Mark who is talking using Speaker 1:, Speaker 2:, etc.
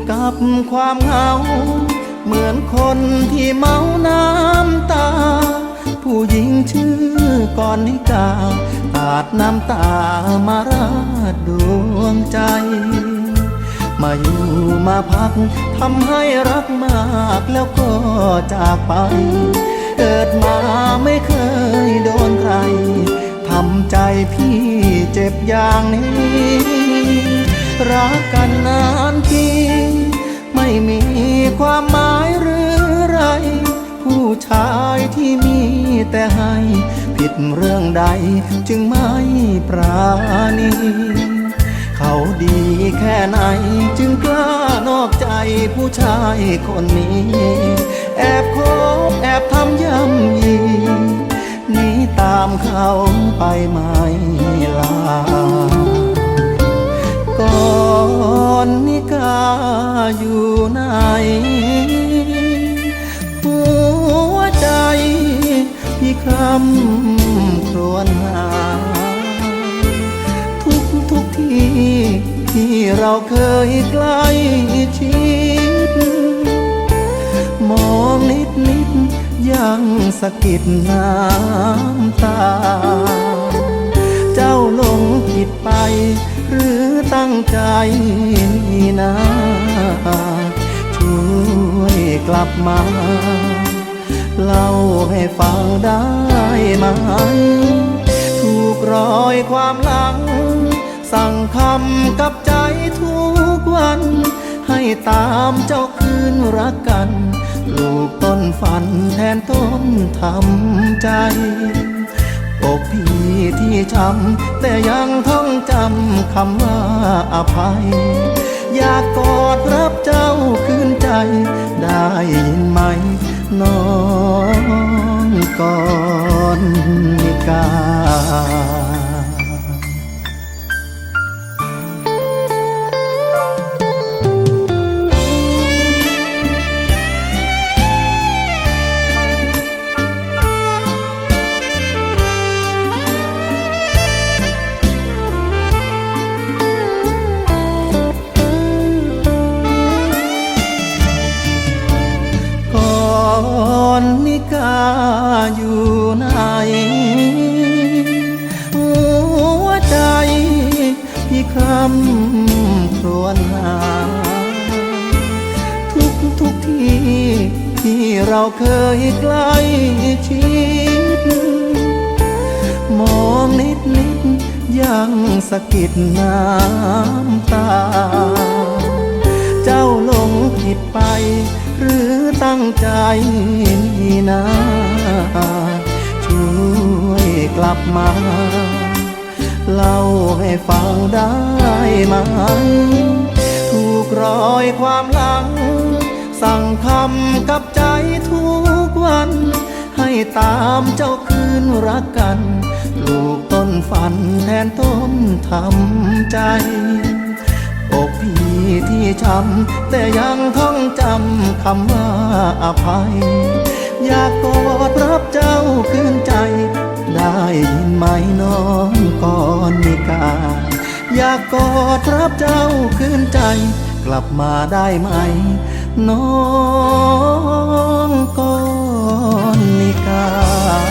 Speaker 1: ่กับความเหงา เหมือนคนที่เมาน้ำตา ผู้หญิงชื่อก่อนนิกาตาดน้ำตามาราดดวงใจ มาอยู่มาพักทำให้รักมากแล้วก็จากไป เกิดมาไม่เคยโดนใครทำใจพี่เจ็บอย่างนี้รักกันนานทีไม่มีความหมายหรือไร ผู้ชายที่มีแต่ให้ ผิดเรื่องใดจึงไม่ปราณี เขาดีแค่ไหนจึงกล้านอกใจผู้ชายคนนี้ แอบคบแอบทำย่ำยีนีตามเขาไปไม่ลาก่อนนิกา อยู่ไหน หัวใจพี่คำครวญหา ทุกทุกที่ที่เราเคยใกล้ชิด มองนิดนิดยังสะกิดน้ำตา เจ้าหลงผิดไปหรือ ตั้งใจนะช่วยกลับมาเล่าให้ฟังได้ไหมถูกรอยความหลัง สั่งคำกับใจทุกวัน ให้ตามเจ้าคืนรักกัน ลูกต้นฝันแทนต้นทำใจ อกพี่ที่ช้ำแต่ยังท่องจำคำว่าอภัย อยากกอดรับเจ้าคืนใจ ได้ยินไหม น้องก่อนนิกา พี่คำครวญหา ทุกทุกที่ ที่เราเคยใกล้ชิด มองนิดนิดยังสะกิดน้ำตา เจ้าหลงผิดไป หรือตั้งใจนี่นะช่วยกลับมา เล่าให้ฟังได้ไหมถูกรอยความหลัง สั่งคำกับใจทุกวัน ให้ตามเจ้าคืนรักกันลูกต้นฝันแทนต้นทำใจอกพี่ที่ช้ำแต่ยังท่องจำคำว่าอภัย อยากกอดรับเจ้าคืนใจ ได้ยินไหมน้อง อยากกอดรับเจ้าคืนใจ กลับมาได้ไหม น้องก่อนนิกา